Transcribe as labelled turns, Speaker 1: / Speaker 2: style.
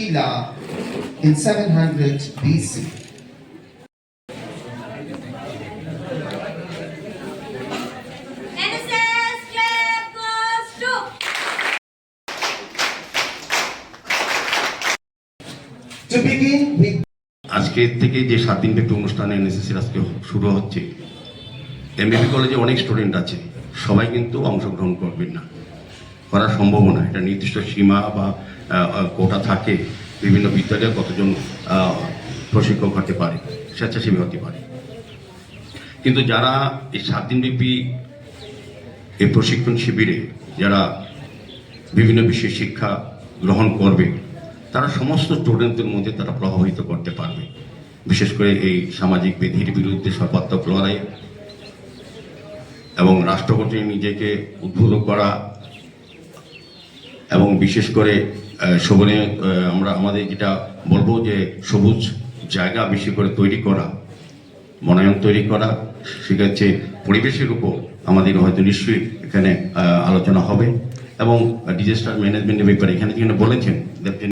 Speaker 1: Sheila in 700 BC.
Speaker 2: NSS Club goes to
Speaker 1: To begin with
Speaker 3: আজকে থেকে যে সাত দিন ব্যাপী অনুষ্ঠান এনএসএসির আজকে শুরু হচ্ছে এমবিবি কলেজে অনেক স্টুডেন্ট আছে সবাই কিন্তু অংশগ্রহণ করবেন না করা সম্ভব না। এটা নির্দিষ্ট সীমা বা কোটা থাকে। বিভিন্ন বিদ্যালয়ে কতজন প্রশিক্ষক হতে পারে, স্বেচ্ছাসেবী হতে পারে। কিন্তু যারা এই সাত দিনব্যাপী এই প্রশিক্ষণ শিবিরে যারা বিভিন্ন বিষয়ে শিক্ষা গ্রহণ করবে, তারা সমস্ত স্টুডেন্টদের মধ্যে তারা প্রভাবিত করতে পারবে। বিশেষ করে এই সামাজিক বিধির বিরুদ্ধে সর্বাত্মক লড়াই এবং রাষ্ট্রপতি নিজেকে উদ্বুদ্ধ করা এবং বিশেষ করে শোভনে আমরা আমাদের যেটা বলব যে সবুজ জায়গা বেশি করে তৈরি করা বনায়ন তৈরি করা সেক্ষেত্রে পরিবেশের উপর আমাদের হয়তো নিশ্চয়ই এখানে আলোচনা হবে এবং ডিজাস্টার ম্যানেজমেন্টের ব্যাপারে এখানে যেখানে বলেছেন